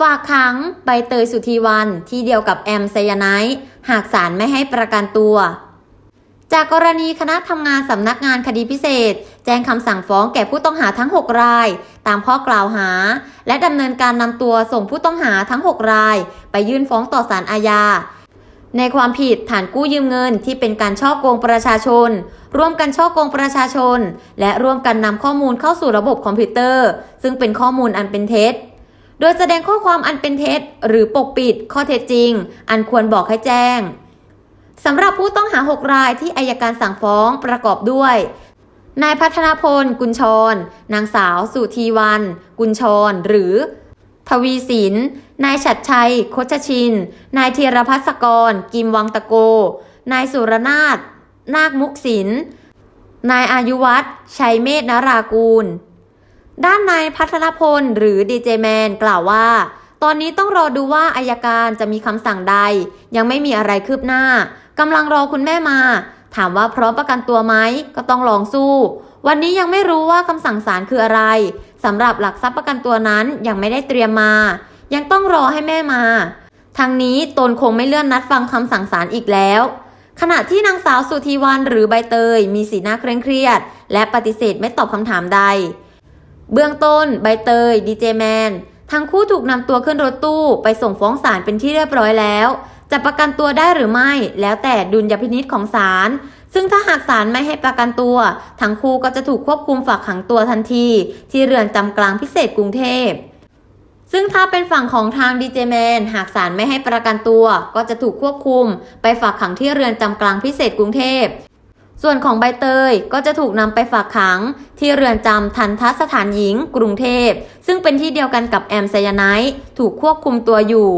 ฝากขังใบเตยสุธีวันที่เดียวกับแอมไซยาไนท์หากศาลไม่ให้ประกันตัว จากกรณีคณะทำงานสำนักงานคดีพิเศษ แจ้งคำสั่งฟ้องแก่ผู้ต้องหาทั้ง 6 ราย ตามข้อกล่าวหา และดำเนินการนำตัวส่งผู้ต้องหาทั้ง 6 ราย ไปยื่นฟ้องต่อศาลอาญาในความผิดฐานกู้ยืมเงินที่เป็นการช่อโกงประชาชน ร่วมกันช่อโกงประชาชน และร่วมกันนำข้อมูลเข้าสู่ระบบคอมพิวเตอร์ ซึ่งเป็นข้อมูลอันเป็นเท็จ ดยแสดงข้อความอันเป็นเท็จ หรือปกปิดข้อเท็จจริง อันควรบอกให้แจ้งสำหรับผู้ต้องหา 6 รายที่อายการสั่งฟ้องประกอบด้วยนายพัฒนาพล กุญชร นางสาว สุธีวัน กุญชร หรือ ทวีสินนายฉัดชัยโคชชิน นายธีรพัศกร กิมวังตะโก นายสุรนาถนาคมุกสินนายอายุวัฒชัยเมธนารากูล ด้านนายพัฒนพลหรือดีเจแมนกล่าวว่า ตอนนี้ต้องรอดูว่าอายการจะมีคำสั่งใด ยังไม่มีอะไรคืบหน้ากำลังรอคุณแม่มา ถามว่าพร้อมประกันตัวไหมก็ต้องลองสู้ วันนี้ยังไม่รู้ว่าคำสั่งศาลคืออะไรสำหรับหลักทรัพย์ประกันตัวนั้นยังไม่ได้เตรียมมา ยังต้องรอให้แม่มาทางนี้ตนคงไม่เลื่อนนัดฟังคำสั่งศาลอีกแล้ว ขณะที่นางสาวสุธีวันหรือใบเตย มีสีหน้าเคร่งเครียด และปฏิเสธไม่ตอบคำถามใด เบื้องต้นใบเตยดีเจแมนทั้งคู่ถูกนำตัวขึ้นรถตู้ไปส่งฟ้องศาลเป็นที่เรียบร้อยแล้ว จะประกันตัวได้หรือไม่ แล้วแต่ดุลยพินิษของศาลซึ่งถ้าหากศาลไม่ให้ประกันตัว ทั้งคู่ก็จะถูกควบคุมฝากขังตัวทันที ที่เรือนจำกลางพิเศษกรุงเทพ ซึ่งถ้าเป็นฝั่งของทางดีเจแมนหากศาลไม่ให้ประกันตัว ก็จะถูกควบคุม ไปฝากขังที่เรือนจำกลางพิเศษกรุงเทพ ส่วนของใบเตยก็จะถูกนำไปฝากขัง ที่เรือนจำทันทสถานหญิง กรุงเทพ ซึ่งเป็นที่เดียวกันกับแอมไซยาไนท์ถูกควบคุมตัวอยู่